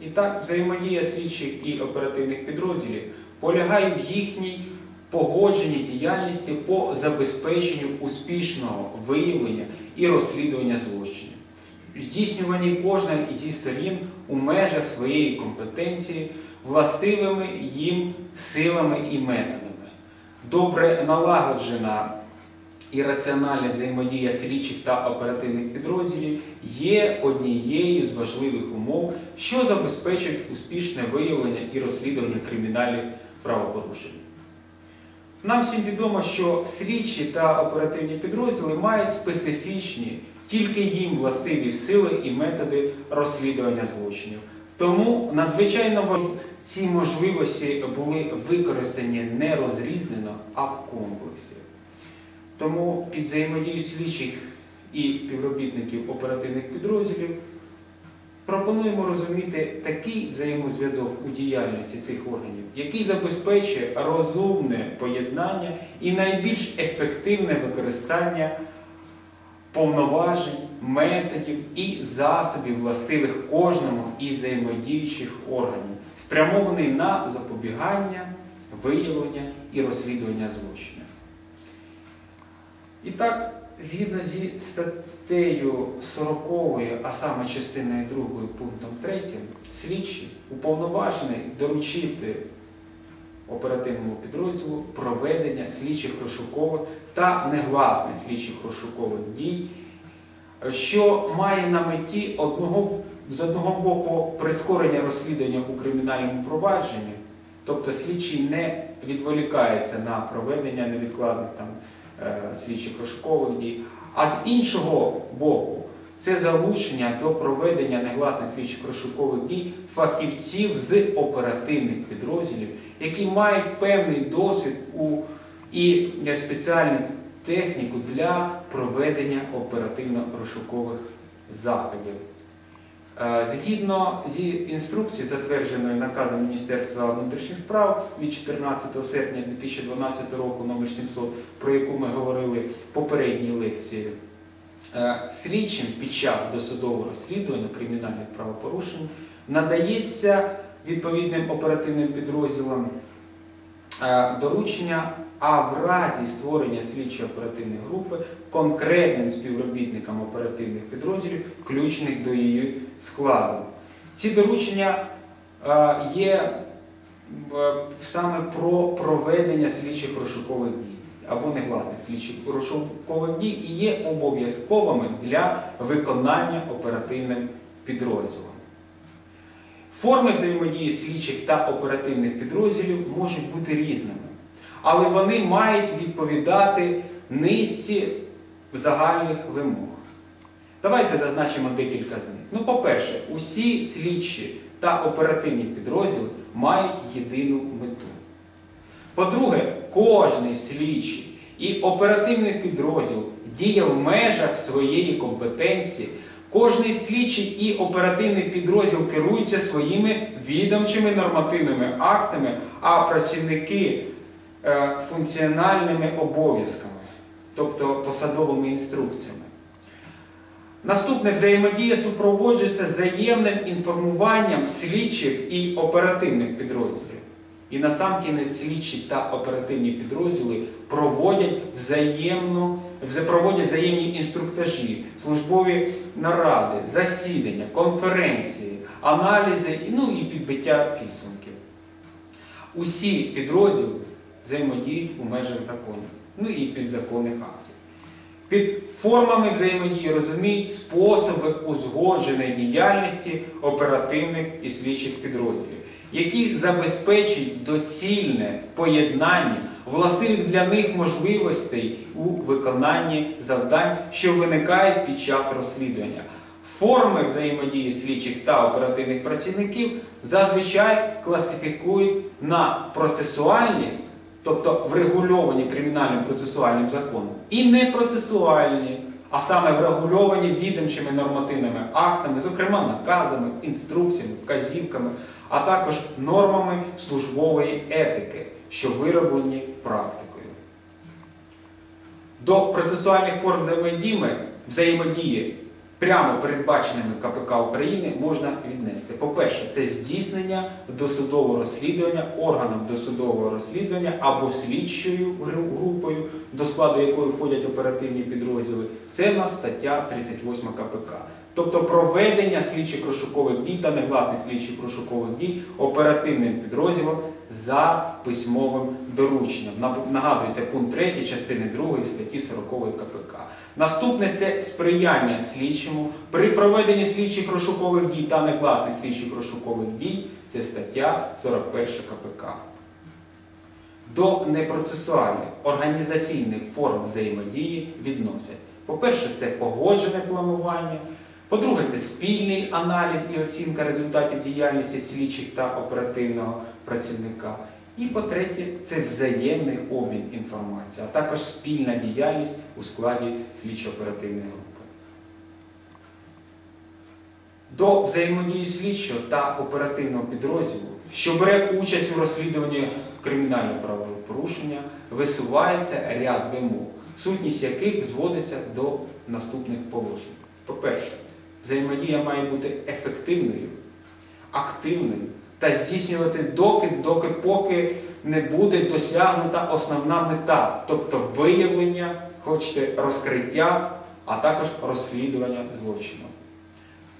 І так, взаємодія слідчих і оперативних підрозділів полягає в їхній погодженій діяльності по забезпеченню успішного виявлення і розслідування злочинів, здійснювані кожної зі сторін у межах своєї компетенції властивими їм силами і методами. Добре налагоджена і раціональна взаємодія слідчих та оперативних підрозділів є однією з важливих умов, що забезпечують успішне виявлення і розслідування кримінальних правопорушень. Нам всім відомо, що слідчі та оперативні підрозділи мають специфічні, тільки їм властиві сили і методи розслідування злочинів. Тому надзвичайно важливо ці можливості були використані не розрізнено, а в комплексі. Тому під взаємодію слідчих і співробітників оперативних підрозділів пропонуємо розуміти такий взаємозв'язок у діяльності цих органів, який забезпечує розумне поєднання і найбільш ефективне використання повноважень, методів і засобів, властивих кожному із взаємодіючих органів, спрямований на запобігання, виявлення і розслідування злочинів. І так, згідно зі статтею 40, а саме частиною 2 пунктом 3, слідчий уповноважений доручити оперативному підрозділу проведення слідчих розшукових та негласних слідчих розшукових дій, що має на меті одного, з одного боку прискорення розслідування у кримінальному провадженні, тобто слідчий не відволікається на проведення невідкладних там, слідчих розшукових дій, а з іншого боку, це залучення до проведення негласних слідчих розшукових дій фахівців з оперативних підрозділів, які мають певний досвід у, і спеціальну техніку для проведення оперативно-розшукових заходів. Е, Згідно зі інструкцією, затвердженої наказом Міністерства внутрішніх справ від 14 серпня 2012 року номер 700, про яку ми говорили в попередній лекції, е, слідчим під час досудового розслідування кримінальних правопорушень надається відповідним оперативним підрозділам е, доручення, а в разі створення слідчо-оперативної групи конкретним співробітникам оперативних підрозділів, включених до її складу. Ці доручення е, є е, саме про проведення слідчих розшукових дій або негласних слідчих розшукових дій і є обов'язковими для виконання оперативним підрозділом. Форми взаємодії слідчих та оперативних підрозділів можуть бути різними, але вони мають відповідати низці загальних вимог. Давайте зазначимо декілька з них. Ну, по-перше, усі слідчі та оперативні підрозділи мають єдину мету. По-друге, кожний слідчий і оперативний підрозділ діє в межах своєї компетенції. Кожний слідчий і оперативний підрозділ керуються своїми відомчими нормативними актами, а працівники функціональними обов'язками, тобто посадовими інструкціями. Наступне взаємодія супроводжується взаємним інформуванням слідчих і оперативних підрозділів. І насамкінець слідчі та оперативні підрозділи проводять, взаємно, проводять взаємні інструктажі, службові наради, засідання, конференції, аналізи ну і підбиття підсумків. Усі підрозділи взаємодіють у межах законів, ну і підзаконних актів. Під формами взаємодії розуміють способи узгодженої діяльності оперативних і слідчих підрозділів, які забезпечують доцільне поєднання властивих для них можливостей у виконанні завдань, що виникають під час розслідування. Форми взаємодії слідчих та оперативних працівників зазвичай класифікують на процесуальні тобто врегульовані кримінальним процесуальним законом, і непроцесуальні, а саме врегульовані відомчими нормативними актами, зокрема наказами, інструкціями, вказівками, а також нормами службової етики, що вироблені практикою. До процесуальних форм взаємодії прямо передбаченими КПК України можна віднести. По-перше, це здійснення досудового розслідування органом досудового розслідування або слідчою групою, до складу якої входять оперативні підрозділи. Це в нас стаття 38 КПК. Тобто проведення слідчих розшукових дій та негласних слідчих розшукових дій оперативним підрозділом за письмовим дорученням. Нагадується пункт 3 частини 2 статті 40 КПК. Наступне це сприяння слідчому при проведенні слідчих розшукових дій та негласних слідчих розшукових дій. Це стаття 41 КПК. До непроцесуальних організаційних форм взаємодії відносять. По-перше, це погоджене планування. По-друге, це спільний аналіз і оцінка результатів діяльності слідчих та оперативного працівника. І по-третє, це взаємний обмін інформацією, а також спільна діяльність у складі слідчо-оперативної групи. До взаємодії слідчого та оперативного підрозділу, що бере участь у розслідуванні кримінального правопорушення, висувається ряд вимог, сутність яких зводиться до наступних положень. По-перше, взаємодія має бути ефективною, активною та здійснювати доки, доки поки не буде досягнута основна мета, тобто виявлення, хочете, розкриття, а також розслідування злочину.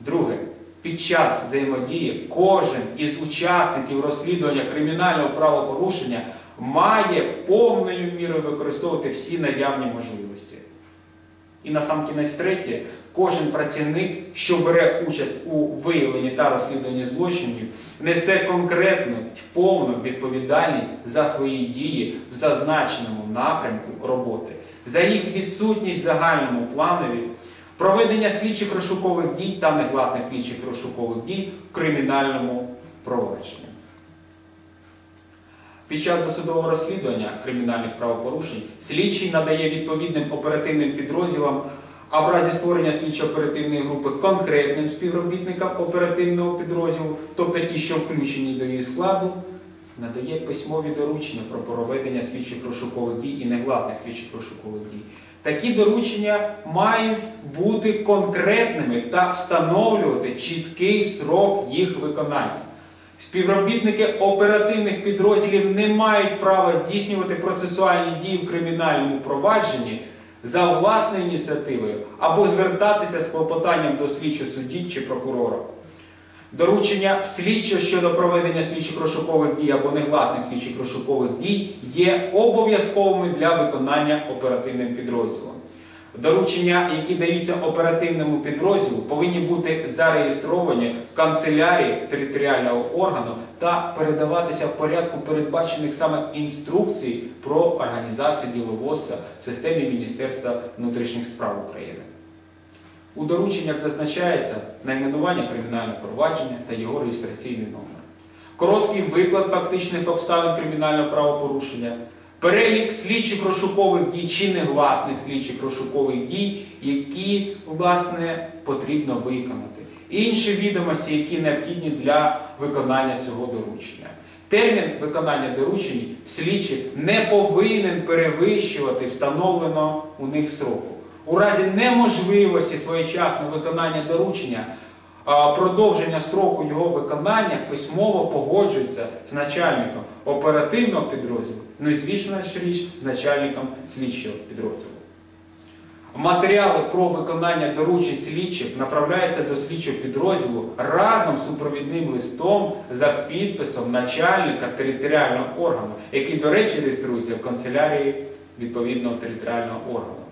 Друге, під час взаємодії кожен із учасників розслідування кримінального правопорушення має повною мірою використовувати всі наявні можливості. І на сам кінець третє, кожен працівник, що бере участь у виявленні та розслідуванні злочинів, несе конкретну повну відповідальність за свої дії в зазначеному напрямку роботи, за їх відсутність в загальному планові, проведення слідчих розшукових дій та негласних слідчих розшукових дій в кримінальному провадженні. Під час досудового розслідування кримінальних правопорушень слідчий надає відповідним оперативним підрозділам, а в разі створення слідчо-оперативної групи конкретним співробітникам оперативного підрозділу, тобто ті, що включені до її складу, надає письмові доручення про проведення слідчих розшукових дій і негласних слідчих розшукових дій. Такі доручення мають бути конкретними та встановлювати чіткий срок їх виконання. Співробітники оперативних підрозділів не мають права здійснювати процесуальні дії в кримінальному провадженні за власною ініціативою або звертатися з клопотанням до слідчого судді чи прокурора. Доручення слідчого щодо проведення слідчих розшукових дій або негласних слідчих розшукових дій є обов'язковими для виконання оперативним підрозділом. Доручення, які даються оперативному підрозділу, повинні бути зареєстровані в канцелярії територіального органу та передаватися в порядку передбачених саме інструкцій про організацію діловодства в системі Міністерства внутрішніх справ України. У дорученнях зазначається найменування кримінального провадження та його реєстраційний номер, короткий виклад фактичних обставин кримінального правопорушення, перелік слідчих розшукових дій чи негласних слідчих розшукових дій, які власне потрібно виконати, інші відомості, які необхідні для виконання цього доручення. Термін виконання доручень слідчий не повинен перевищувати встановлено у них строку. У разі неможливості своєчасного виконання доручення, продовження строку його виконання письмово погоджується з начальником оперативного підрозділу, ну і звісно ж річ начальником слідчого підрозділу. Матеріали про виконання доручень слідчих направляються до слідчого підрозділу разом з супровідним листом за підписом начальника територіального органу, який, до речі, реєструється в канцелярії відповідного територіального органу.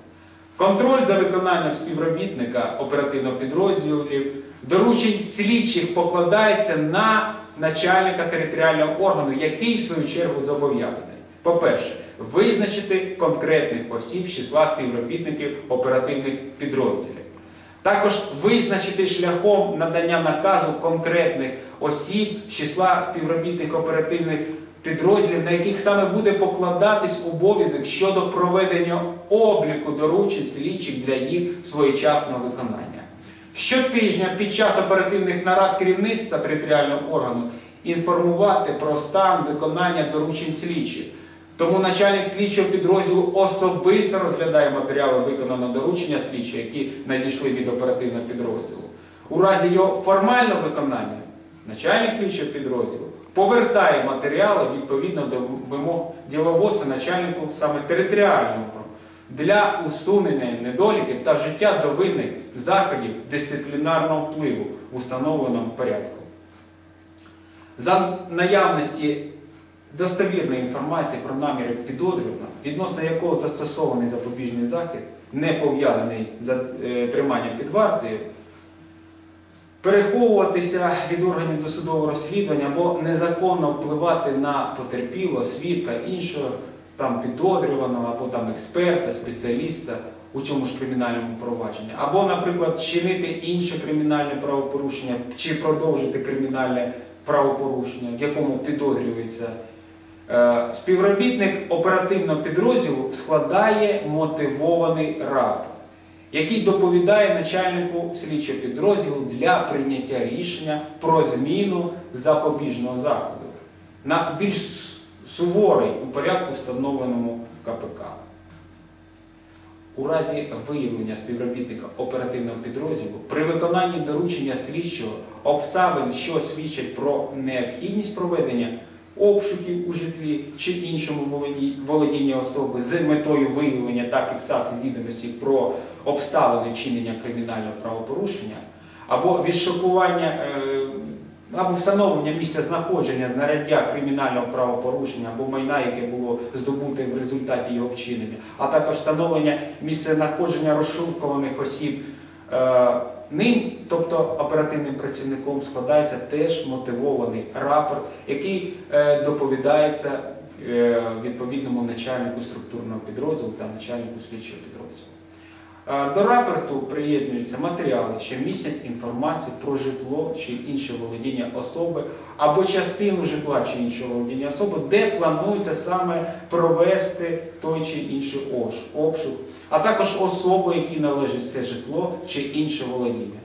Контроль за виконанням співробітника оперативного підрозділів доручень слідчих покладається на начальника територіального органу, який в свою чергу зобов'язаний. По-перше, визначити конкретних осіб з числа співробітників оперативних підрозділів. Також визначити шляхом надання наказу конкретних осіб з числа співробітних оперативних підрозділів, на яких саме буде покладатись обов'язок щодо проведення обліку доручень слідчих для їх своєчасного виконання. Щотижня під час оперативних нарад керівництва територіального органу інформувати про стан виконання доручень слідчих. Тому начальник слідчого підрозділу особисто розглядає матеріали виконаного доручення слідчого, які надійшли від оперативного підрозділу. У разі його формального виконання начальник слідчого підрозділу повертає матеріали відповідно до вимог діловодства начальнику саме територіального для усунення недоліків та життя до винних заходів дисциплінарного впливу в установленому порядку. За наявності достовірної інформації про наміри підозрюваного, відносно якого застосований запобіжний захід, не пов'язаний з е, триманням під вартою, переховуватися від органів досудового розслідування або незаконно впливати на потерпілого, свідка, іншого там підозрюваного, або там експерта, спеціаліста у чому ж кримінальному провадженні, або, наприклад, чинити інше кримінальне правопорушення чи продовжити кримінальне правопорушення, в якому підозрюється. Е, Співробітник оперативного підрозділу складає мотивований рапорт, який доповідає начальнику слідчого підрозділу для прийняття рішення про зміну запобіжного заходу на більш суворий у порядку, встановленому КПК. У разі виявлення співробітника оперативного підрозділу при виконанні доручення слідчого обставин, що свідчать про необхідність проведення обшуків у житлі чи іншому володі- володінні особи з метою виявлення та фіксації відомості про обставини чинення кримінального правопорушення, або відшукування е, або встановлення місця знаходження знаряддя кримінального правопорушення або майна, яке було здобуте в результаті його вчинення, а також встановлення місця знаходження розшукуваних осіб. Е, Ним, тобто оперативним працівником, складається теж мотивований рапорт, який е, доповідається е, відповідному начальнику структурного підрозділу та начальнику слідчого підрозділу. Е, До рапорту приєднуються матеріали, що містять інформацію про житло чи інше володіння особи, або частину житла чи іншого володіння особи, де планується саме провести той чи інший обшук, а також особу, якій належить це житло чи інше володіння.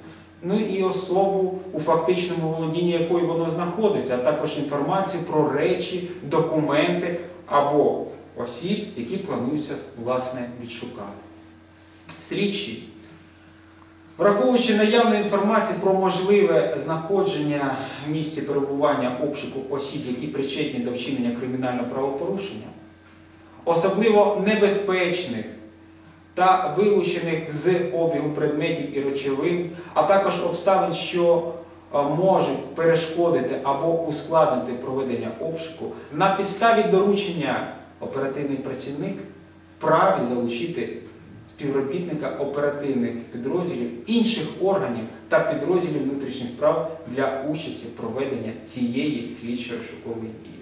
Ну і особу, у фактичному володінні якої воно знаходиться, а також інформацію про речі, документи або осіб, які планується власне відшукати. Слідчі, враховуючи наявну інформацію про можливе знаходження в місці перебування обшуку осіб, які причетні до вчинення кримінального правопорушення, особливо небезпечних та вилучених з обігу предметів і речовин, а також обставин, що е, можуть перешкодити або ускладнити проведення обшуку, на підставі доручення оперативний працівник вправі залучити співробітника оперативних підрозділів інших органів та підрозділів внутрішніх прав для участі в проведенні цієї слідчо-розшукової дії.